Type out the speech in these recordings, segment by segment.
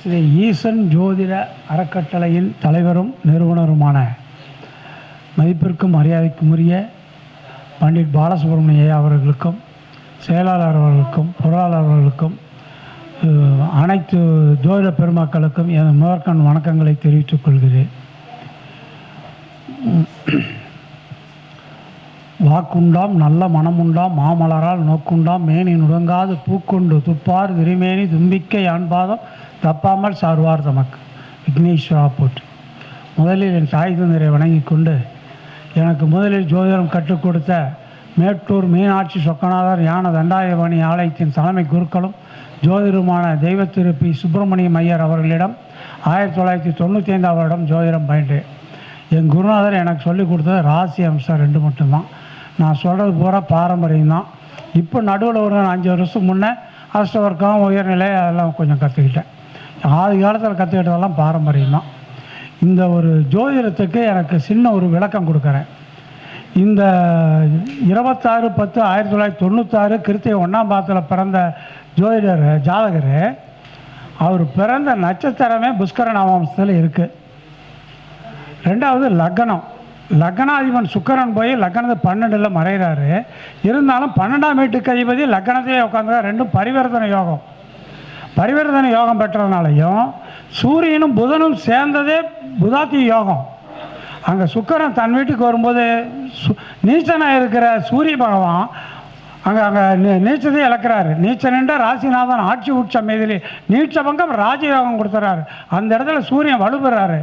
ஸ்ரீ ஈசன் ஜோதிட அறக்கட்டளையின் தலைவரும் நிறுவனருமான மதிப்பிற்கும் மரியாதைக்கும் உரிய பண்டிட் பாலசுப்ரமணிய அவர்களுக்கும் செயலாளர் அவர்களுக்கும் பொருளாளர் அவர்களுக்கும் அனைத்து ஜோதிட பெருமக்களுக்கும் என் முதற்கண் வணக்கங்களை தெரிவித்துக் கொள்கிறேன். வாக்குண்டாம் நல்ல மனமுண்டாம் மாமலரால் நோக்குண்டாம் மேனி நுடங்காது பூக்குண்டு துப்பார் திருமேனி தும்பிக்கை ஆண்பாதம் தப்பாமல் சார்வார் தமக்கு. விக்னேஸ்வரா போற்றி. முதலில் என் தாய் தந்தரை வணங்கிக் கொண்டு எனக்கு முதலில் ஜோதிடம் கற்றுக் கொடுத்த மேட்டூர் மீனாட்சி சொக்கநாதர் ஞான தண்டாயவாணி ஆலயத்தின் தலைமை குருக்களும் ஜோதிடருமான தெய்வ திரு பி. சுப்பிரமணியம் ஐயர் அவர்களிடம் ஆயிரத்தி தொள்ளாயிரத்தி தொண்ணூற்றி ஐந்தாம் வருடம் ஜோதிடம் பயின்றேன். என் குருநாதர் எனக்கு சொல்லிக் கொடுத்தது ராசி அம்சம் ரெண்டு மட்டும்தான். நான் சொல்கிறது பூரா பாரம்பரியம் தான். இப்போ நடுவில் ஒரு அஞ்சு வருஷம் முன்னே அஷ்டவர்க்கம் உயர்நிலை அதெல்லாம் கொஞ்சம் கற்றுக்கிட்டேன் ஆதி காலத்தில் கற்றுக்கிட்டதெல்லாம் பாரம்பரியம் தான். இந்த ஒரு ஜோதிடத்துக்கு எனக்கு சின்ன ஒரு விளக்கம் கொடுக்குறேன். இந்த இருபத்தாறு பத்து ஆயிரத்தி தொள்ளாயிரத்தி தொண்ணூத்தாறு கிருத்திகை ஒன்றாம் பாதத்தில் பிறந்த ஜோதிடர் ஜாதகர் அவர் பிறந்த நட்சத்திரமே புஷ்கர நாமாம்சத்தில் இருக்குது ரெண்டாவது லக்னம். லக்னாதிபன் சுக்கரன் போய் லக்னத்தை பன்னெண்டில் மறைகிறாரு இருந்தாலும் பன்னெண்டாம் வீட்டுக்கு அதிபதி லக்னத்திலே உட்காந்து ரெண்டும் பரிவர்த்தனை யோகம். பரிவர்த்தனை யோகம் பெற்றதுனாலையும் சூரியனும் புதனும் சேர்ந்ததே புதாத்தி யோகம். அங்கே சுக்கரன் தன் வீட்டுக்கு வரும்போது சு நீச்சனாக இருக்கிற சூரிய பகவான் அங்கே அங்கே நீச்சத்தை இழக்கிறாரு. நீச்சனின்ற ராசிநாதன் ஆட்சி உச்சம் மீதிலே. நீச்ச பங்கம் ராஜயோகம் கொடுத்துறாரு. அந்த இடத்துல சூரியன் வலுப்பெறாரு.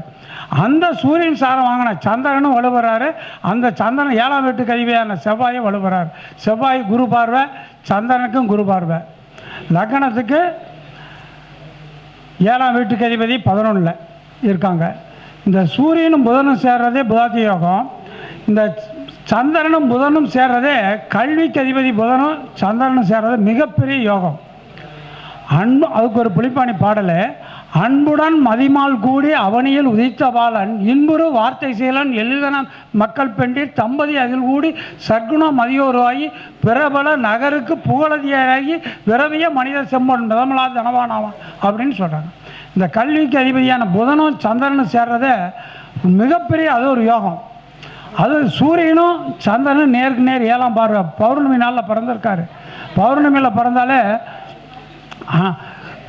அந்த சூரியன் சாரம் வாங்கின சந்திரனும் வலுப்பெறாரு. அந்த சந்திரன் ஏழாம் வீட்டு கல்வியான செவ்வாயும் வலுப்பெறாரு. செவ்வாய் குரு பார்வை சந்திரனுக்கும் குரு பார்வை. லக்னத்துக்கு ஏழாம் வீட்டு கதிபதி பதினொன்றில் இருக்காங்க. இந்த சூரியனும் புதனும் சேர்றதே புதாதி யோகம். இந்த சந்திரனும் புதனும் சேர்றதே கல்விக்கு அதிபதி புதனும் சந்திரனும் சேர்றது மிகப்பெரிய யோகம். அன்பு அதுக்கு ஒரு புளிப்பாணி பாடல். அன்புடன் மதிமால் கூடி அவனியில் உதித்த பாலன். இன்புறு வார்த்தை செயலன் எளிதன மக்கள் பெண்டிர் தம்பதி அதில் கூடி சர்க்குண மதியோருவாகி பிரபல நகருக்கு புகழதியாராகி விரவிய மனித செம்பன் மிதமலா தனவானாவான் அப்படின்னு சொல்கிறாங்க இந்த கல்விக்கு அதிபதியான புதனும் சந்திரனும் சேர்றதே மிகப்பெரிய அது ஒரு யோகம். அது சூரியனும் சந்திரனும் நேருக்கு நேர் ஏழாம் பார்வை. பௌர்ணமி நாளில் பிறந்திருக்காரு. பௌர்ணமியில் பிறந்தாலே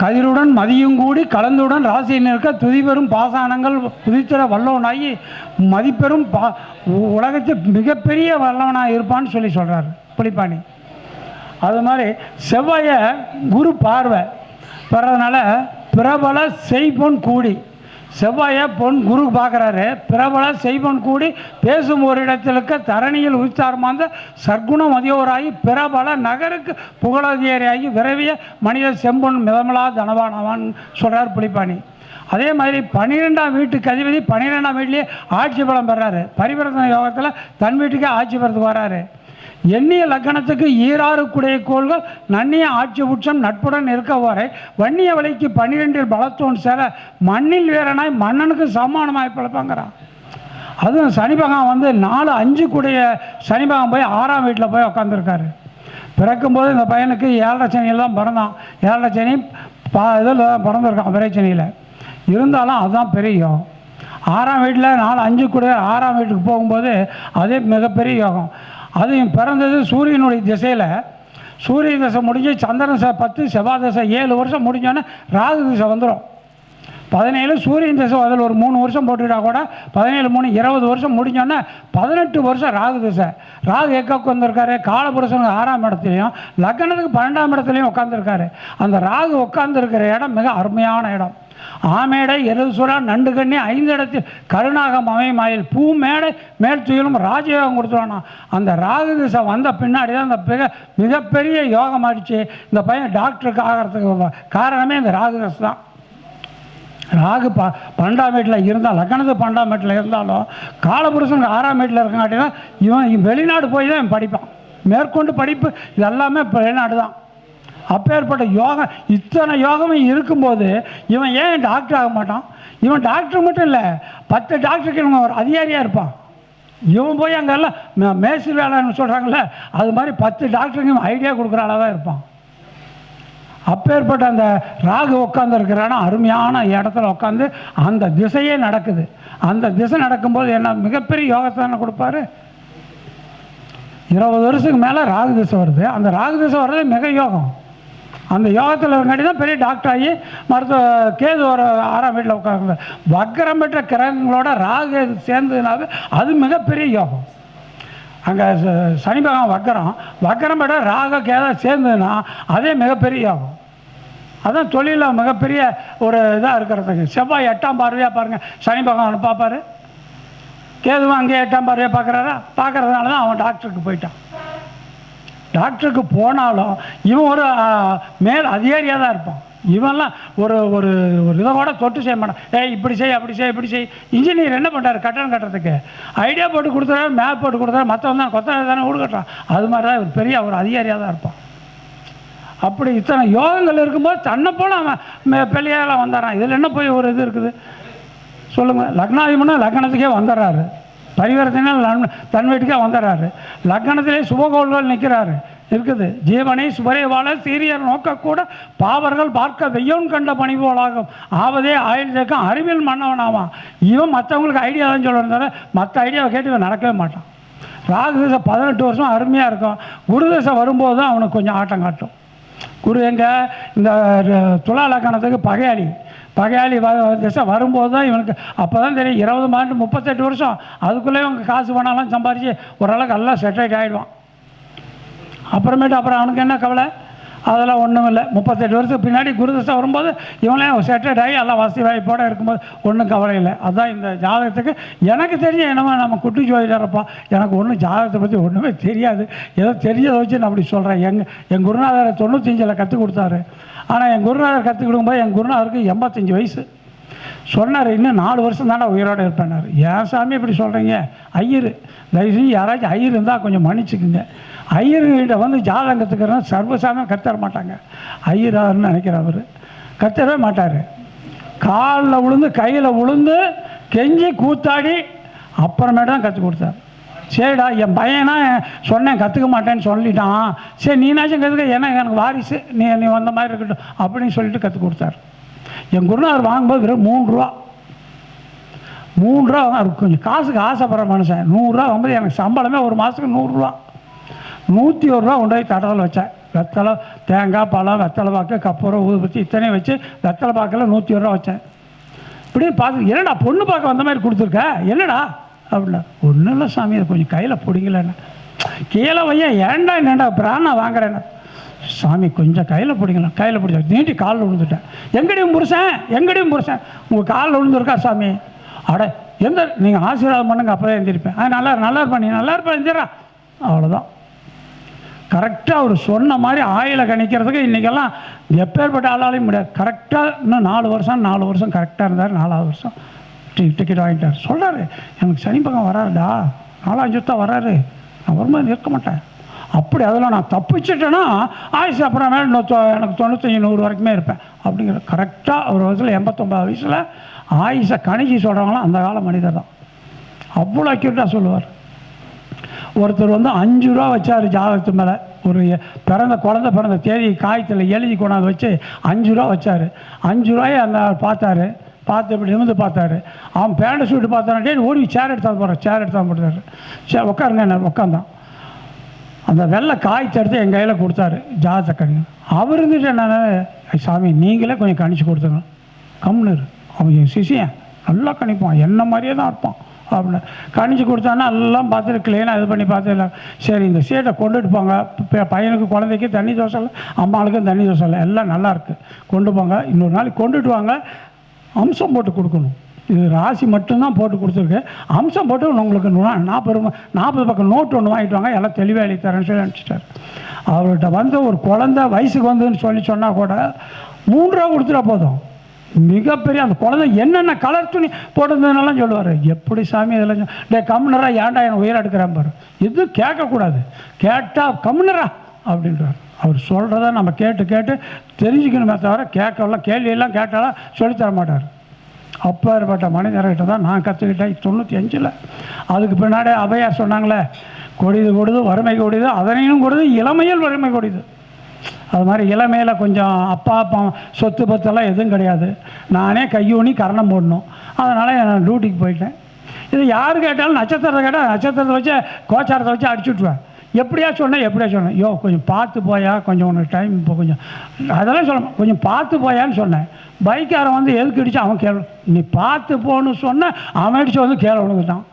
கதிருடன் மதியும் கூடி கலந்துடன் ராசியில் இருக்க துதிபெறும் பாசானங்கள் புதித்திர வல்லவனாகி மதிப்பெரும் பா உலகத்தில் மிகப்பெரிய வல்லவனாக இருப்பான்னு சொல்லி சொல்கிறார் புளிப்பாணி அது மாதிரி செவ்வாயை குரு பார்வை பெறதுனால பிரபல செய்பொன் கூடி செவ்வாயை பொன் குரு பார்க்குறாரு. பிரபல செய்பொன் கூடி பேசும் ஒரு இடத்திலுக்கு தரணியில் உச்சாரமாந்த சர்க்குணம் அதியோராகி பிரபல நகருக்கு புகழதிகாரியாகி விரவிய மனித செம்பொன் மிதமலா தனவானவான் சொல்கிறார் புலிப்பாணி. அதே மாதிரி பன்னிரெண்டாம் வீட்டுக்கு அதிபதி பன்னிரெண்டாம் வீட்லேயே ஆட்சி பலம் பெறாரு. பரிவர்த்தனை யோகத்தில் தன் வீட்டுக்கே ஆட்சி பெறத்துக்கு வராரு. எண்ணிய லக்கணத்துக்கு ஈராறு குடைய கோள்கள் நன்னிய ஆட்சி உச்சம் நட்புடன் இருக்க வரை வன்னிய வலைக்கு பன்னிரெண்டில் பலத்தோன் சேர மண்ணில் வேறனாய் மன்னனுக்கு சமானமாய் பிழப்பாங்கிறான் அதுவும் சனி பகவான் வந்து நாலு அஞ்சு கூடிய சனி பகவான் போய் ஆறாம் வீட்டில் போய் உட்காந்துருக்காரு பிறக்கும்போது இந்த பையனுக்கு ஏழரை சனியில் தான் பிறந்தான். ஏழரை சனி பா இதில் தான் பிறந்திருக்கான் விரை சனியில். இருந்தாலும் அதுதான் பெரிய யோகம். ஆறாம் வீட்டில் நாலு அஞ்சு கூட ஆறாம் வீட்டுக்கு போகும்போது அதே மிகப்பெரிய யோகம். அதையும் பிறந்தது சூரியனுடைய திசையில். சூரிய தசை முடிஞ்சு சந்திரன் தசை பத்து செவ்வாய் தசை ஏழு வருஷம் முடிஞ்சோன்னே ராகு திசை வந்துடும் பதினேழு சூரியன் திசை அதில் ஒரு மூணு வருஷம் போட்டுட்டா கூட பதினேழு மூணு இருபது வருஷம் முடிஞ்சோன்னே பதினெட்டு வருஷம் ராகு திசை. ராகு எக்கக்கு வந்திருக்காரு காலபுருஷனுக்கு ஆறாம் இடத்துலையும் லக்னத்துக்கு பன்னெண்டாம் இடத்துலையும் உட்காந்துருக்காரு அந்த ராகு உட்காந்துருக்கிற இடம் மிக அருமையான இடம். ஆமேடை எருசுரா நண்டு கண்ணி ஐந்து இடத்தில் கருணாகம் அமைமாயில் பூ மேடை மேல் துயிலும் ராஜயோகம் கொடுத்துருவானா? அந்த ராகு திசை வந்த பின்னாடி தான் அந்த மிக மிகப்பெரிய யோகம் ஆயிடுச்சு. இந்த பையன் டாக்டருக்கு ஆகிறதுக்கு காரணமே இந்த ராகு திசை தான். ராகு ப பன்னெண்டாம் வீட்டில் இருந்தால் லக்னத்து பன்னெண்டாம் வீட்டில் இருந்தாலும் காலபுருஷனுக்கு ஆறாம் வீட்டில் இருக்கங்காட்டினா இவன் இவன் வெளிநாடு போய் தான் இவன் படிப்பான். மேற்கொண்டு படிப்பு இது எல்லாமே வெளிநாடு தான் அப்பேற்பட்ட யோகம் இத்தனை யோகமும் இருக்கும்போது இவன் ஏன் டாக்டர் ஆக மாட்டான்? இவன் டாக்டர் மட்டும் இல்லை பத்து டாக்டருக்கு இவன் ஒரு அதிகாரியாக இருப்பான். இவன் போய் அங்கெல்லாம் மேசி மேஸ்திரி வேலைன்னு சொல்கிறாங்களே அது மாதிரி பத்து டாக்டருக்கு இவன் ஐடியா கொடுக்குற அளவாக இருப்பான். அப்பேற்பட்ட அந்த ராகு உட்காந்துருக்கிறானா அருமையான இடத்துல உட்காந்து அந்த திசையே நடக்குது. அந்த திசை நடக்கும்போது என்ன மிகப்பெரிய யோகத்தை தானே கொடுப்பாரு? இருபது வருஷத்துக்கு மேலே ராகு திசை வருது. அந்த ராகு திசை வர்றது மிக யோகம். அந்த யோகத்தில் இருக்காட்டி தான் பெரிய டாக்டர் ஆகி மருத்துவ கேது ஒரு ஆறாம் வீட்டில் உட்காந்து வக்கரம் பெற்ற கிரகங்களோட ராகு சேர்ந்ததுனாவே அது மிகப்பெரிய யோகம். அங்கே சனி பகவான் வக்கரம் வக்கரம் பெற்ற ராக கேதா சேர்ந்ததுன்னா அதே மிகப்பெரிய யோகம். அதுதான் தொழிலில் மிகப்பெரிய ஒரு இதாக இருக்கிறதுக்கு செவ்வாய் எட்டாம் பார்வையாக பாருங்கள் சனி பகவான் பார்ப்பாரு. கேதுவும் அங்கேயே எட்டாம் பார்வையாக பார்க்குறாரா? பார்க்கறதுனால தான் அவன் டாக்டருக்கு போயிட்டான். டாக்டருக்கு போனாலும் இவன் ஒரு மேல் அதிகாரியாக தான் இருப்பான். இவன்லாம் ஒரு ஒரு ஒரு இதை கூட தொட்டு செய்ய மாட்டான். ஏய் இப்படி செய் அப்படி செய் இப்படி செய். இன்ஜினியர் என்ன பண்ணுறாரு கட்டணம் கட்டுறதுக்கு? ஐடியா போட்டு கொடுத்தாரு மேப் போட்டு கொடுத்தாரு மற்றவன் தான் கொத்தனை தானே வீடு கட்டுறான். அது மாதிரி தான் இவர் பெரிய ஒரு அதிகாரியாக தான் இருப்பான். அப்படி இத்தனை யோகங்கள் இருக்கும்போது தன்னை போல அவன் பிள்ளையெல்லாம் வந்துடுறான் இதில் என்ன போய் ஒரு இது இருக்குது? சொல்லுங்கள் லக்னாதிபனா லக்னத்துக்கே வந்துடுறாரு. பரிவர்த்தனை தன் வீட்டுக்கே வந்துடுறாரு. லக்னத்திலே சுபகோள்கள் நிற்கிறாரு. இருக்குது. ஜீவனை சுபரேவால சீரியர் நோக்கக்கூட பாவர்கள் பார்க்க வெய்யோன் கண்ட பணி போலாகும் ஆவதே ஆயுள் சேர்க்கம் அறிவியல் மன்னவனாவான். இவன் மற்றவங்களுக்கு ஐடியா தான் சொல்ல மற்ற ஐடியாவை கேட்டு இவன் நடக்கவே மாட்டான். ராகு தசை பதினெட்டு வருஷம் அருமையாக இருக்கும். குரு தசை வரும்போது தான் அவனுக்கு கொஞ்சம் ஆட்டம் காட்டும். குரு எங்கே? இந்த ர- துலா லக்கணத்துக்கு பகையாளி. பகையாளி வ திசை வரும்போது தான் இவனுக்கு அப்போ தான் தெரியும் இருபது மாண்டு முப்பத்தெட்டு வருஷம் அதுக்குள்ளே இவங்க காசு பணம்லாம் சம்பாரித்து ஓரளவுக்கு எல்லாம் செட்டில் ஆகிடுவான் அப்புறமேட்டு அப்புறம் அவனுக்கு என்ன கவலை? அதெல்லாம் ஒன்றும் இல்லை முப்பத்தெட்டு வருஷத்துக்கு பின்னாடி குருதசை வரும்போது இவனே செட்டட் ஆகி எல்லாம் வசதி வாய்ப்போட இருக்கும்போது ஒன்றும் கவலை இல்லை. அதுதான் இந்த ஜாதகத்துக்கு எனக்கு தெரிஞ்ச என்னமோ நம்ம குட்டி ஜோதிடரப்பா எனக்கு ஒன்றும் ஜாதகத்தை பற்றி ஒன்றுமே தெரியாது. ஏதோ தெரிஞ்சதை வச்சு நான் அப்படி சொல்கிறேன் எங்கள் என் குருநாதர் தொண்ணூத்தஞ்சில் கற்றுக் கொடுத்தாரு. ஆனால் என் குருநாதர் கற்றுக் கொடுக்கும்போது என் குருநாதருக்கு எண்பத்தஞ்சு வயசு. சொன்னார் இன்னும் நாலு வருஷம் தானே உயிரோடு இருப்பேனார் ஏன் சாமி இப்படி சொல்கிறீங்க ஐயர். தயவு செஞ்சு யாராச்சும் ஐயர் இருந்தால் கொஞ்சம் மன்னிச்சுக்குங்க. ஐயர்கிட்ட வந்து ஜாதகம் கற்றுக்கிறனா சர்வசாதம் கற்றுத்தர மாட்டாங்க. ஐயரான்னு நினைக்கிறார் அவர். கற்றுறவே மாட்டார். காலில் விழுந்து கையில் விழுந்து கெஞ்சி கூத்தாடி அப்புறமேட்டு தான் கற்றுக் கொடுத்தார். சரிடா என் பையனா சொன்னேன் கற்றுக்க மாட்டேன்னு சொல்லிட்டான். சரி நீனாச்சும் கற்றுக்க ஏன்னா எனக்கு வாரிசு. நீ நீ வந்த மாதிரி இருக்கட்டும் அப்படின்னு சொல்லிட்டு கற்றுக் கொடுத்தாரு. என் குருநாதர் வாங்கும்போது வெறும் மூணு ரூபா. மூணு ரூபா அவர் கொஞ்சம் காசுக்கு ஆசைப்படுற மனுஷன். நூறுரூவா வாங்கும்போது எனக்கு சம்பளமே ஒரு மாதத்துக்கு நூறுரூவா நூற்றி ஒரு ரூபா கொண்டு போய் தடத்தில் வச்சேன் வெத்தலை தேங்காய் பழம் வெத்தலை பாக்கு கப்பூரம் ஊதுபத்தி இத்தனையும் வச்சு வெத்தலை பாக்கில் நூற்றி ஒரு ரூபா வச்சேன் இப்படியே பார்த்து என்னடா பொண்ணு பார்க்க வந்த மாதிரி கொடுத்துருக்க? என்னடா? அப்படின்னா ஒன்றும் இல்லை சாமி அது கொஞ்சம் கையில் பிடிக்கலன்னு கீழே வையன் ஏன்டா என்னடா பிராணா வாங்குறேன்னா? சாமி கொஞ்சம் கையில் பிடிக்கலாம் கையில் பிடிச்ச நீட்டி காலில் விழுந்துட்டேன். எங்கடியும் புருஷன் எங்கடியும் புருஷன். உங்கள் காலில் விழுந்துருக்கா சாமி? அட எந்த நீங்கள் ஆசீர்வாதம் பண்ணுங்க அப்போ தான் எழுந்திருப்பேன் அது நல்லா நல்லா இருப்பா நீ நல்லா இருப்பா எழுந்திரா அவ்வளோதான் கரெக்டாக அவர் சொன்ன மாதிரி ஆயில கணிக்கிறதுக்கு இன்றைக்கெல்லாம் எப்பேற்பட்ட ஆளாலையும் முடியாது. கரெக்டாக இன்னும் நாலு வருஷம் நாலு வருஷம் கரெக்டாக இருந்தார் நாலாவது வருஷம். டி டிக்கெட் வாங்கிட்டார். சொல்கிறாரு எனக்கு சனி பக்கம் வராருடா. நாலாஞ்சு தான் வராரு. நான் வரும்போது இருக்க மாட்டேன். அப்படி அதில் நான் தப்பிச்சிட்டேன்னா ஆயுசு அப்புறம் மேலே இன்னும் எனக்கு தொண்ணூத்தஞ்சு நூறு வரைக்குமே இருப்பேன். அப்படிங்கிற கரெக்டாக ஒரு வயசில் எண்பத்தொம்பது வயசில் ஆயுஷை கணிச்சு சொல்கிறவங்களாம் அந்த கால மனிதர் தான். அவ்வளோ அக்யூரட்டாக சொல்லுவார். ஒருத்தர் வந்து அஞ்சு ரூபா வச்சார் ஜாதகத்து மேலே. ஒரு பிறந்த குழந்த பிறந்த தேதி காயத்தில் எழுதி கொண்டாந்து வச்சு அஞ்சு ரூபா வச்சார். அஞ்சு ரூபாயை அந்த பார்த்தாரு. பார்த்து இப்படி நிமிந்து பார்த்தாரு. அவன் பேண்ட் ஷூட்டு பார்த்தானே ஓடி சேர் எடுத்தாந்து போகிறான் சேர் எடுத்தாந்து போட்டாரு சே உட்காருங்க என்ன உட்காந்தான் அந்த வெள்ளை காய்ச்சி எடுத்து என் கையில் கொடுத்தாரு ஜாதகத்தை கணிங்க அவர் இருந்துட்டு என்ன சாமி நீங்களே கொஞ்சம் கணிச்சு கொடுத்துருங்க கம்னு அவன் என் சிசியன் நல்லா கணிப்பான். என்ன மாதிரியே தான் இருப்பான். அப்படின்னு. கணிச்சு கொடுத்தான்னா எல்லாம் பார்த்துட்டு க்ளீனாக இது பண்ணி பார்த்துக்கலாம் சரி இந்த சீட்டை கொண்டுட்டு போங்க. பையனுக்கு குழந்தைக்கு தண்ணி தோசை இல்லை அம்மாளுக்கும் தண்ணி தோசை இல்லை. எல்லாம் நல்லாயிருக்கு கொண்டு போங்க. இன்னொரு நாளைக்கு கொண்டுட்டு வாங்க. அம்சம் போட்டு கொடுக்கணும். இது ராசி மட்டும்தான் போட்டு கொடுத்துருக்கு. அம்சம் போட்டு உங்களுக்கு நாற்பது ரூபா நாற்பது பக்கம் நோட்டு ஒன்று வாங்கிட்டு வாங்க. எல்லாம் தெளிவாக எழுதி தரேன்னு சொல்லி அனுப்பிச்சிட்டார். அவர்கிட்ட வந்து ஒரு குழந்த வயசுக்கு வந்துன்னு சொல்லி சொன்னால் கூட மூணு ரூபா கொடுத்துட்டா போதும். மிகப்பெரிய அந்த குழந்தை என்னென்ன கலர் துணி போட்டிருந்ததுனாலாம் சொல்லுவார். எப்படி சாமி இதெல்லாம் டே கம்னரா ஏன்டா என் உயிரை எடுக்கிறேன் பாரு. இது கேட்கக்கூடாது. கேட்டால் கம்னரா அப்படின்றார். அவர் சொல்கிறத நம்ம கேட்டு கேட்டு தெரிஞ்சுக்கணுமே தவிர கேட்கலாம் கேள்வியெல்லாம் கேட்டாலும் சொல்லித்தர மாட்டார். அப்பேற்பட்ட மனிதர்கிட்ட தான் நான் கற்றுக்கிட்டேன் தொண்ணூற்றி அஞ்சில் அதுக்கு பின்னாடி அவையார் சொன்னாங்களே கொடிது கொடுது வறுமை கொடிது அதனையும் கொடுது இளமையில் வறுமை கொடிது. அது மாதிரி இளமையில் கொஞ்சம் அப்பா அப்பா சொத்து பத்தெல்லாம் எதுவும் கிடையாது. நானே கையூனி கரணம் போடணும். அதனால் நான் டியூட்டிக்கு போயிட்டேன். இது யார் கேட்டாலும் நட்சத்திரத்தை கேட்டால் நட்சத்திரத்தை வச்சு கோச்சாரத்தை வச்சு அடிச்சு விட்ருவேன் எப்படியா சொன்னேன் எப்படியா சொன்னேன். யோ கொஞ்சம் பார்த்து போயா கொஞ்சம் உனக்கு டைம் இப்போ கொஞ்சம் அதெல்லாம் சொல்ல கொஞ்சம் பார்த்து போயான்னு சொன்னேன். பைக்காரன் வந்து எதுக்கு அடிச்சு அவன் கேள்வி நீ பார்த்து போன்னு சொன்ன அவன் அடிச்சு வந்து கேள்வி தான்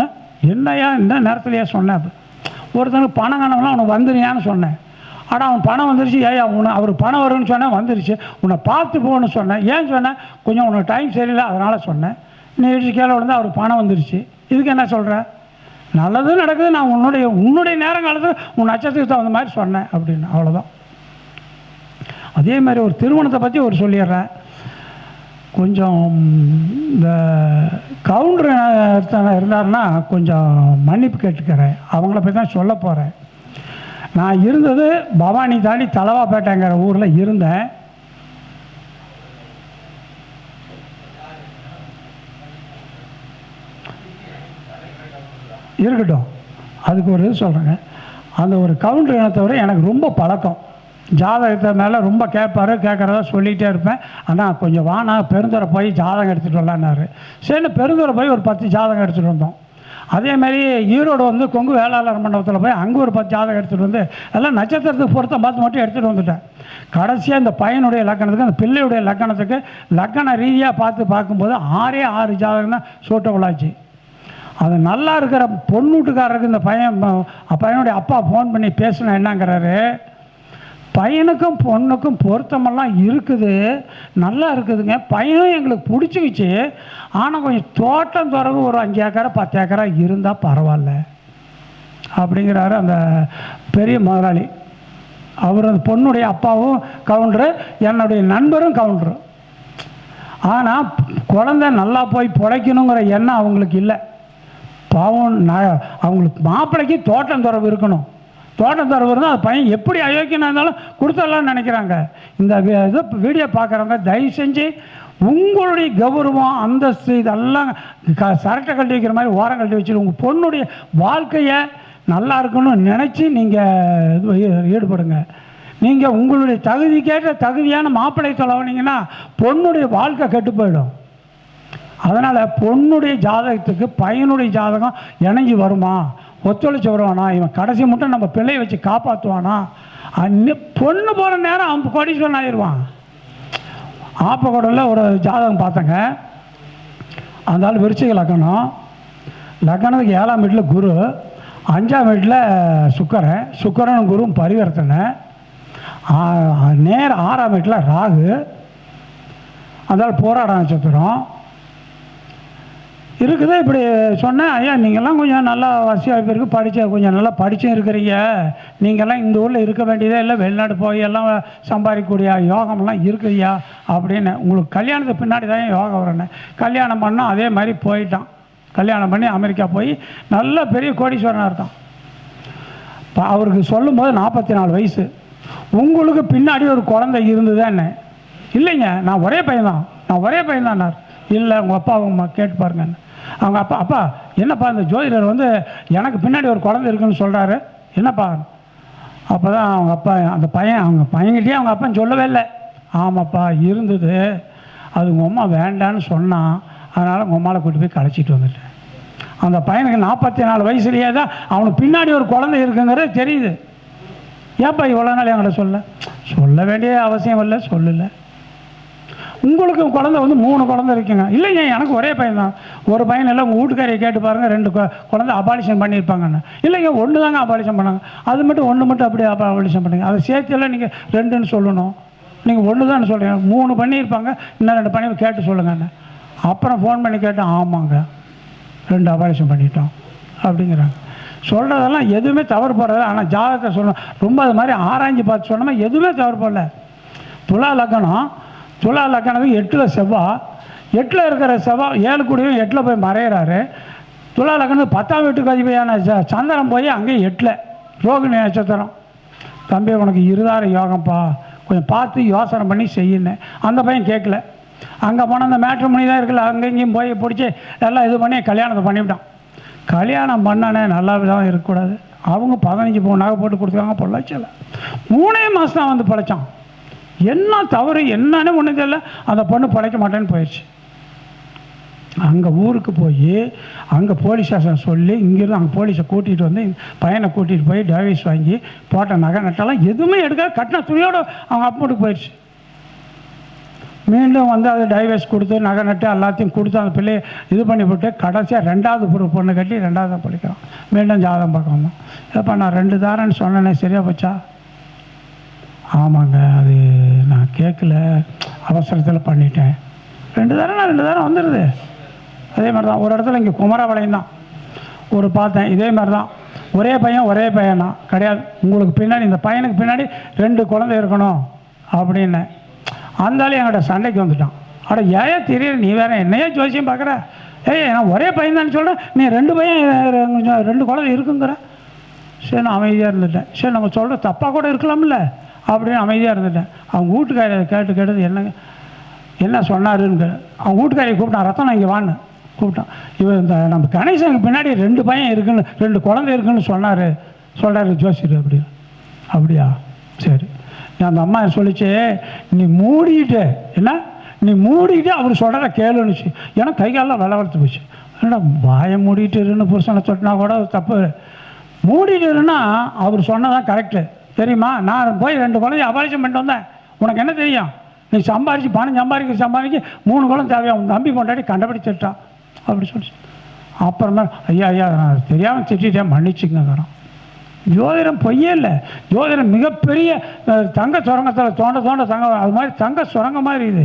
ஆ? என்னய்யா இந்த நேரத்துலையா சொன்னேன் ஒருத்தனுக்கு பணம் கணவெல்லாம் உனக்கு வந்துருயான்னு சொன்னேன். ஆனால் அவன் பணம் வந்துருச்சு. ஏயா உன்னை அவர் பணம் வரும்னு சொன்னேன் வந்துருச்சு. உன்னை பார்த்து போகணும்னு சொன்னேன். ஏன் சொன்னேன்? கொஞ்சம் உனக்கு டைம் சரியில்லை அதனால் சொன்னேன். நீ இடிச்சு கீழே விழுந்து அவர் பணம் வந்துருச்சு. இதுக்கு என்ன சொல்கிற நல்லதும் நடக்குது நான் உன்னுடைய உன்னுடைய நேரம் காலத்தில் உன் நட்சத்திரத்துக்கு தகுந்த மாதிரி சொன்னேன் அப்படின்னு. அவ்வளோதான் அதே மாதிரி ஒரு திருமணத்தை பற்றி ஒரு சொல்லிடுறேன். கொஞ்சம் இந்த கவுண்டர் இருந்தாருன்னா கொஞ்சம் மன்னிப்பு கேட்டுக்கிறேன். அவங்கள பற்றி தான் சொல்ல போகிறேன் நான் இருந்தது பவானி தாண்டி தலவாப்பேட்டைங்கிற ஊரில் இருந்தேன். இருக்கட்டும். அதுக்கு ஒரு இது சொல்கிறேங்க அந்த ஒரு கவுண்டர் இனத்தவரை எனக்கு ரொம்ப பழக்கம். ஜாதகத்தை மேலே ரொம்ப கேட்பாரு கேட்குறதா சொல்லிகிட்டே இருப்பேன். ஆனால் கொஞ்சம் வானா பெருந்துறை போய் ஜாதகம் எடுத்துகிட்டு வரலான்னாரு. சரின்னு பெருந்துறை போய் ஒரு பத்து ஜாதகம் எடுத்துகிட்டு வந்தோம். அதே மாதிரி ஈரோடு வந்து கொங்கு வேளாளர் மண்டபத்தில் போய் அங்கே ஒரு பத்து ஜாதகம் எடுத்துகிட்டு வந்து எல்லாம் நட்சத்திரத்துக்கு பொருத்தம் பார்த்து மட்டும் எடுத்துகிட்டு வந்துட்டேன். கடைசியாக இந்த பையனுடைய லக்கணத்துக்கு அந்த பிள்ளையுடைய லக்கணத்துக்கு லக்கண ரீதியாக பார்த்து பார்க்கும்போது ஆறே ஆறு ஜாதகம் தான் சூட்டபுளாச்சு. அது நல்லா இருக்கிற பொண்ணு வீட்டுக்காரருக்கு இந்த பையன் பையனுடைய அப்பா ஃபோன் பண்ணி பேசினா என்னங்கிறாரு? பையனுக்கும் பொண்ணுக்கும் பொருத்தமெல்லாம் இருக்குது. நல்லா இருக்குதுங்க. பையனும் எங்களுக்கு பிடிச்சிக்கிச்சு. ஆனால் கொஞ்சம் தோட்டம் துறவு ஒரு அஞ்சு ஏக்கரை பத்து ஏக்கரா இருந்தால் பரவாயில்ல. அப்படிங்கிறாரு அந்த பெரிய முதலாளி. அவர் அந்த பொண்ணுடைய அப்பாவும் கவுண்டரு என்னுடைய நண்பரும் கவுண்டரு. ஆனால் குழந்தை நல்லா போய் பிழைக்கணுங்கிற எண்ணம் அவங்களுக்கு இல்லை. பாவம் நான் அவங்களுக்கு மாப்பிள்ளைக்கு தோட்டம் துறவு இருக்கணும். தோட்டம் துறவு அது பையன் எப்படி அயோக்கியனாக இருந்தாலும் கொடுத்துடலாம்னு நினைக்கிறாங்க. இந்த இது வீடியோ பார்க்குறவங்க தயவு செஞ்சு உங்களுடைய கௌரவம் அந்தஸ்து இதெல்லாம் க சரட்டை கழட்டி வைக்கிற மாதிரி ஓரம் கழட்டி வச்சுட்டு உங்கள் பொண்ணுடைய வாழ்க்கையை நல்லா இருக்கணும்னு நினச்சி நீங்கள் இது ஈடுபடுங்க. நீங்கள் உங்களுடைய தகுதிக்கேற்ற தகுதியான மாப்பிள்ளை தொலைவனீங்கன்னா பொண்ணுடைய வாழ்க்கை கெட்டு போயிடும். அதனால் பொண்ணுடைய ஜாதகத்துக்கு பையனுடைய ஜாதகம் இணைஞ்சி வருமா? ஒத்துழைச்சு வருவானா இவன் கடைசி மட்டும் நம்ம பிள்ளையை வச்சு காப்பாற்றுவானா அன்னி பொண்ணு போகிற நேரம் அவன் கோடீஸ்வரன் ஆயிடுவான். ஆப்பக்கூடல ஒரு ஜாதகம் பார்த்தேங்க. அந்த ஆள் விருச்சிக லக்கணம் லக்கணத்துக்கு ஏழாம் வீட்டில் குரு. அஞ்சாம் வீட்டில் சுக்கரன். சுக்கரனும் குருவும் பரிவர்த்தனை. நேரம் நேர் ஆறாம் வீட்டில் ராகு. அந்த ஆள் போராட நட்சத்திரம் இருக்குது இப்படி சொன்னேன் ஐயா நீங்கள்லாம் கொஞ்சம் நல்லா வசதி வாய்ப்பு இருக்குது படித்த கொஞ்சம் நல்லா படிச்சும் இருக்கிறீங்க. நீங்கள்லாம் இந்த ஊரில் இருக்க வேண்டியதே இல்லை வெளிநாடு போய் எல்லாம் சம்பாதிக்கக்கூடிய யோகம்லாம் இருக்குதுயா அப்படின்னு. உங்களுக்கு கல்யாணத்துக்கு பின்னாடி தான் யோகம் வரணும்? கல்யாணம் பண்ணால் அதே மாதிரி போயிட்டான். கல்யாணம் பண்ணி அமெரிக்கா போய் நல்ல பெரிய கோடீஸ்வரனாக இருந்தான். இப்போ அவருக்கு சொல்லும்போது நாற்பத்தி நாலு வயசு. உங்களுக்கு பின்னாடி ஒரு குழந்தை இருந்ததுன்னு. இல்லைங்க நான் ஒரே பையன்தான். நான் ஒரே பையன்தான்னார் இல்லை உங்கள் அப்பா அவங்க கேட்டு பாருங்கன்னு. அவங்க அப்பா அப்பா என்னப்பா இந்த ஜோதிடர் வந்து எனக்கு பின்னாடி ஒரு குழந்தை இருக்குன்னு சொல்கிறாரு என்னப்பா? அப்போ தான் அவங்க அப்பா அந்த பையன் அவங்க பையன்கிட்டயே அவங்க அப்பா சொல்லவே இல்லை. ஆமாப்பா இருந்தது. அது உங்கள் அம்மா வேண்டான்னு சொன்னான் அதனால் உங்கள் அம்மாவை கூட்டி போய் கழிச்சிட்டு வந்துட்டேன். அந்த பையனுக்கு நாற்பத்தி நாலு வயசுலேயே தான் அவனுக்கு பின்னாடி ஒரு குழந்தை இருக்குங்கிறது தெரியுது. ஏன்ப்பா இவ்வளோ நாள் என்கிட்ட சொல்ல? சொல்ல வேண்டிய அவசியம் இல்லை சொல்லலை. உங்களுக்கு குழந்தை வந்து மூணு குழந்தை இருக்குங்க. இல்லைங்க எனக்கு ஒரே பையன் தான். ஒரு பையன் இல்லை உங்கள் வீட்டுக்காரியை கேட்டு பாருங்கள் ரெண்டு குழந்தை அபாலிஷன் பண்ணியிருப்பாங்கன்னு. இல்லைங்க ஒன்று தாங்க அபாலிஷன் பண்ணாங்க. அது மட்டும் ஒன்று மட்டும் அப்படியே அபாலிஷன் பண்ணுங்க. அதை சேர்த்தியெல்லாம் நீங்கள் ரெண்டுன்னு சொல்லணும். நீங்கள் ஒன்று தான் சொல்கிறீங்க மூணு பண்ணியிருப்பாங்க இன்னும் ரெண்டு பண்ணி கேட்டு சொல்லுங்கன்னு. அப்புறம் ஃபோன் பண்ணி கேட்டேன் ஆமாங்க ரெண்டு அபாலிஷன் பண்ணிட்டோம் அப்படிங்கிறாங்க. சொல்கிறதெல்லாம் எதுவுமே தவறு போடுறது ஆனால் ஜாதகத்தை சொல்லணும். ரொம்ப அது மாதிரி ஆராய்ஞ்சு பார்த்து சொன்னோம்னா எதுவுமே தவறு போடல. துலா லக்கணம் துலா லக்கணத்துக்கு எட்டில் செவ்வாய் எட்டில் இருக்கிற செவ்வாய் ஏழு கூடியும் எட்டில் போய் மறையிறாரு. துலா லக்கணத்துக்கு பத்தாம் வீட்டுக்கு அதிபதியான ச- சந்திரன் போய் அங்கேயும் எட்டில். ரோகிணி நட்சத்திரம். தம்பி உனக்கு இருதார யோகம்ப்பா. கொஞ்சம் பார்த்து யோசனை பண்ணி செய்யினேன். அந்த பையன் கேட்கல. அங்கே போனால் அந்த மேட்ரிமணி தான் இருக்குல்ல அங்கே இங்கேயும் போய் பிடிச்சி எல்லாம் இது பண்ணி கல்யாணத்தை பண்ணிவிட்டான். கல்யாணம் பண்ணனே நல்லா தான் இருக்கக்கூடாது. அவங்க பதினஞ்சு பவுன் நாக போட்டு கொடுத்துருக்காங்க பொள்ளாச்சியில். மூணே மாதம் தான் வந்து பழைச்சான். என்ன தவறு என்னன்னு ஒன்றும் தெரியல. அந்த பொண்ணு பழைக்க மாட்டேன்னு போயிடுச்சு அங்கே ஊருக்கு போய் அங்கே போலீஸ் ஸ்டேஷன் சொல்லி இங்கேருந்து அங்கே போலீஸை கூட்டிகிட்டு வந்து பையனை கூட்டிகிட்டு போய் டைவர்ஸ் வாங்கி போட்ட நகை நட்டெல்லாம் எதுவுமே எடுக்க கட்டின துணியோடு அவங்க அப்பமோட்டுக்கு போயிடுச்சு மீண்டும் வந்து அது டைவர்ஸ் கொடுத்து நகை நட்டு எல்லாத்தையும் கொடுத்து அந்த பிள்ளையை இது பண்ணிவிட்டு கடைசியாக ரெண்டாவது ஒரு பொண்ணு கட்டி ரெண்டாவது படிக்கிறோம் மீண்டும் ஜாதகம் பார்க்க வந்தோம். ஏப்பா நான் ரெண்டு தாரன்னு சொன்னேனே சரியா போச்சா? ஆமாங்க அது நான் கேட்கல அவசரத்தில் பண்ணிட்டேன். ரெண்டு தானே நான் ரெண்டு தானே வந்துடுது அதே மாதிரி தான் ஒரு இடத்துல இங்கே குமரபாளையம் தான். ஒரு பார்த்தேன் இதே மாதிரி தான் ஒரே பையன் ஒரே பையன் தான். கிடையாது. உங்களுக்கு பின்னாடி இந்த பையனுக்கு பின்னாடி ரெண்டு குழந்தை இருக்கணும் அப்படின்னு. அந்தாலும் என்கிட்ட சண்டைக்கு வந்துட்டான். அட ஏன் தெரியல நீ வேற என்னையே ஜோசியம் பார்க்குற? ஏய் நான் ஒரே பையன் தான் சொல்கிறேன் நீ ரெண்டு பையன் கொஞ்சம் ரெண்டு குழந்தை இருக்குங்கிற. சரி நான் அமைதியாக இருந்துட்டேன். சரி நம்ம சொல்கிற தப்பாக கூட இருக்கலாம்ல. அப்படின்னு அமைதியாக இருந்துட்டேன். அவங்க வீட்டுக்காரி அதை கேட்டு கேட்டது என்னங்க என்ன சொன்னாருன்னு கே- அவங்க வீட்டுக்காரியை கூப்பிட்டான் ரத்தனம் இங்கே வான்னு கூப்பிட்டான். இவன் இந்த நம்ம கணேசனுக்கு பின்னாடி ரெண்டு பையன் இருக்குன்னு ரெண்டு குழந்தை இருக்குன்னு சொன்னார். சொல்கிறாரு ஜோசியர் அப்படி. அப்படியா? சரி. அந்த அம்மா சொல்லிச்சு நீ மூடிட்டு என்ன? நீ மூடிட்டு அவர் சொல்கிற கேளுன்னுச்சு. ஏன்னா கை காலெல்லாம் வளர்த்து போச்சு. என்னடா வாயை மூடிட்டு இருன்னு புருஷனை சொட்டினா கூட தப்பு. மூடிட்டு இருன்னா அவர் சொன்னதான் கரெக்டு தெரியுமா? நான் போய் ரெண்டு குழந்தைய அபாரிசம் பண்ணிட்டு வந்தேன். உனக்கு என்ன தெரியும்? நீ சம்பாரிச்சு பணம் சம்பாதிக்க சம்பாதிக்க மூணு குழந்தை தேவையா? உன் தம்பி கொண்டாடி கண்டுபிடிச்சிட்டான் அப்படி சொல்லி அப்புறமா ஐயா ஐயா நான் தெரியாமல் திட்டிட்டேன் மன்னிச்சுங்கிறோம் ஜோதிடம் பொய்யே இல்லை. ஜோதிடம் மிகப்பெரிய தங்க சுரங்கத்தில் தோண்ட தோண்ட தங்க அது மாதிரி தங்க சுரங்கம் மாதிரி இது.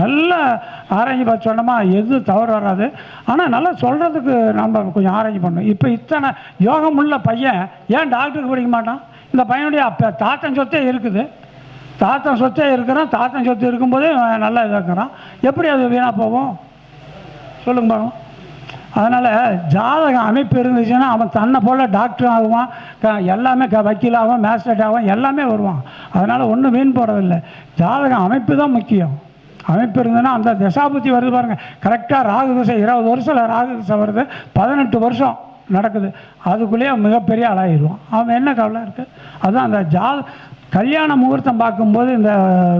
நல்லா ஆராய்ச்சி பார்த்து சொன்னோமா எது தவறு வராது. ஆனால் நல்லா சொல்கிறதுக்கு நம்ம கொஞ்சம் ஆராய்ச்சி பண்ணணும். இப்போ இத்தனை யோகம் உள்ள பையன் ஏன் டாக்டருக்கு படிக்க மாட்டான்? இந்த பையனுடைய அப்போ தாத்தன் சொத்தே இருக்குது. தாத்தன் சொத்தே இருக்கிறான். தாத்தன் சொத்து இருக்கும்போதே அவன் நல்லா இதாக இருக்கிறான். எப்படி அது வீணாக போகும்? சொல்லுங்க பார்க்கலாம் அதனால் ஜாதகம் அமைப்பு இருந்துச்சுன்னா அவன் தன்னை போல் டாக்டர் ஆகுவான். க எல்லாமே க வக்கீலாகவும் மேஸ்ட்ரேட் மேஸ்டேட் ஆகும் எல்லாமே வருவான். அதனால் ஒன்றும் வீண் போகிறதில்ல ஜாதகம் அமைப்பு தான் முக்கியம். அமைப்பு இருந்ததுன்னா அந்த தசாபுத்தி வருது பாருங்கள் கரெக்டாக ராகு திசை இருபது வருஷம் ராகு திசை வருது. பதினெட்டு வருஷம். நடக்குது. அதுக்குள்ளேயே அவன் மிகப்பெரிய ஆளாகிடுவான் அவன் என்ன கவலை இருக்குது அதுதான் அந்த ஜா கல்யாண முகூர்த்தம் பார்க்கும்போது இந்த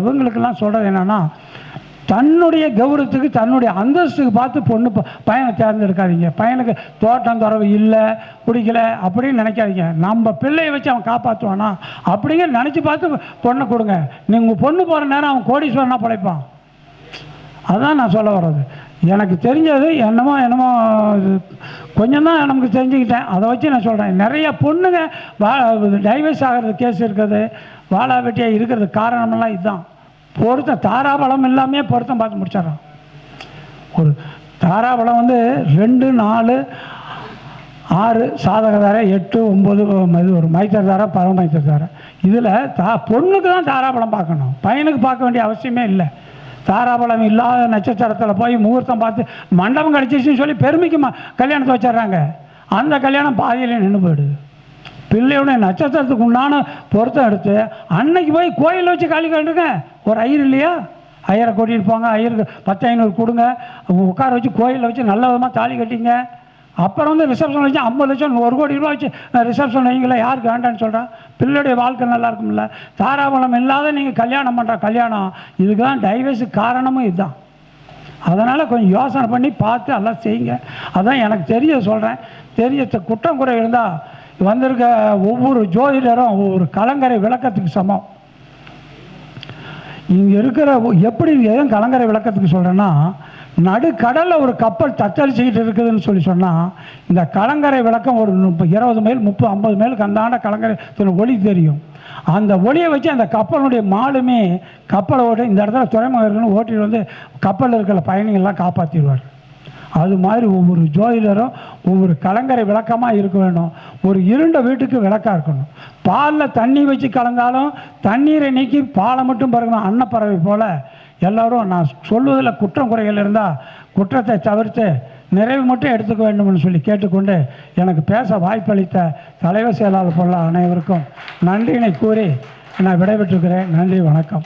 இவங்களுக்கெல்லாம் சொல்கிறது என்னென்னா தன்னுடைய கௌரவத்துக்கு தன்னுடைய அந்தஸ்துக்கு பார்த்து பொண்ணு ப- பையனை தேர்ந்தெடுக்காதீங்க. பையனுக்கு தோட்டம் துறவு இல்லை பிடிக்கல அப்படின்னு நினைக்காதீங்க. நம்ம பிள்ளையை வச்சு அவன் காப்பாற்றுவானா? அப்படிங்கிற நினச்சி பார்த்து பொண்ணை கொடுங்க. நீங்கள் பொண்ணு போகிற நேரம் அவன் கோடீஸ்வரனாக பிழைப்பான். அதுதான் நான் சொல்ல வர்றது. எனக்கு தெரிஞ்சது என்னமோ என்னமோ கொஞ்சம் தான் நமக்கு தெரிஞ்சுக்கிட்டேன். அதை வச்சு நான் சொல்கிறேன் நிறைய பொண்ணுங்க வா டைவர்ஸ் ஆகிறது கேஸ் இருக்கிறது வாழா வெட்டியாக இருக்கிறது காரணமெல்லாம் இதுதான். பொருத்தம் தாராபலம் எல்லாமே பொருத்தம் பார்த்து முடிச்சிடறான் ஒரு தாராபலம் வந்து ரெண்டு நாலு ஆறு சாதக தார எட்டு ஒம்பது இது ஒரு மைத்தர் தார பரமைத்தர் தார இதில் தா பொண்ணுக்கு தான் தாராபலம் பார்க்கணும். பையனுக்கு பார்க்க வேண்டிய அவசியமே இல்லை. தாராபலம் இல்லாத நட்சத்திரத்தில் போய் முகூர்த்தம் பார்த்து மண்டபம் கிடச்சிச்சின்னு சொல்லி பெருமைக்கு ம கல்யாணத்தை வச்சிடுறாங்க. அந்த கல்யாணம் பாதியிலே நின்று போயிடுது. பிள்ளையுடைய நட்சத்திரத்துக்கு உண்டான பொருத்தம் எடுத்து அன்னைக்கு போய் கோயிலில் வச்சு காலி கட்டுங்க ஒரு ஐயர் இல்லையா? ஐயரை கூட்டிகிட்டு போங்க ஐயருக்கு பத்து ஐநூறு கொடுங்க. உட்கார வச்சு கோயிலில் வச்சு நல்ல விதமாக தாலி கட்டிங்க. அப்புறம் வந்து ரிசப்ஷன் வச்சு ஐம்பது லட்சம் ஒரு கோடி ரூபா வச்சு ரிசப்ஷன் வைங்கள யாருக்கு வேண்டான்னு சொல்கிறேன் பிள்ளையுடைய வாழ்க்கை நல்லா இருக்கும்ல. தாராபலம் இல்லாத நீங்கள் கல்யாணம் பண்ணுற கல்யாணம். இதுக்கு தான் டைவர்ஸு காரணமும் இதுதான். அதனால் கொஞ்சம் யோசனை பண்ணி பார்த்து எல்லாம் செய்யுங்க. அதான் எனக்கு தெரிய சொல்கிறேன் தெரிய குற்றம் குறை இருந்தால் வந்திருக்க ஒவ்வொரு ஜோதிடரும் ஒவ்வொரு கலங்கரை விளக்கத்துக்கு சமம். இங்கே இருக்கிற எப்படி ஏன் கலங்கரை விளக்கத்துக்கு சொல்கிறேன்னா நடுக்கடலில் ஒரு கப்பல் தத்தளிச்சுக்கிட்டு இருக்குதுன்னு சொல்லி சொன்னால் இந்த கலங்கரை விளக்கம் ஒரு முப்பது இருபது மைல் முப்பது ஐம்பது மைலுக்கு அந்தாண்ட கலங்கரை திரு ஒளி தெரியும். அந்த ஒளியை வச்சு அந்த கப்பலுடைய மாலுமே கப்பலை ஓட்டி இந்த இடத்துல துறைமுகம் இருக்குன்னு ஓட்டிட்டு வந்து கப்பலில் இருக்கிற பயணிகள்லாம் காப்பாற்றிடுவார் அது மாதிரி ஒவ்வொரு ஜோதிடரும் ஒவ்வொரு கலங்கரை விளக்கமாக இருக்க வேண்டும். ஒரு இருண்ட வீட்டுக்கு விளக்காக இருக்கணும். பாலில் தண்ணி வச்சு கலந்தாலும் தண்ணீரை நீக்கி பாலை மட்டும் பறக்கணும் அன்னப்பறவை போல் எல்லாரும் நான் சொல்வதில் குற்றம் குறைகள் இருந்தால் குற்றத்தை தவிர்த்து நிறைவு மட்டும் எடுத்துக்க வேண்டும்னு சொல்லி கேட்டுக்கொண்டு எனக்கு பேச வாய்ப்பளித்த தலைவர் செயலாளர் போல அனைவருக்கும் நன்றியினை கூறி நான் விடைபெற்றுக்கிறேன். நன்றி வணக்கம்.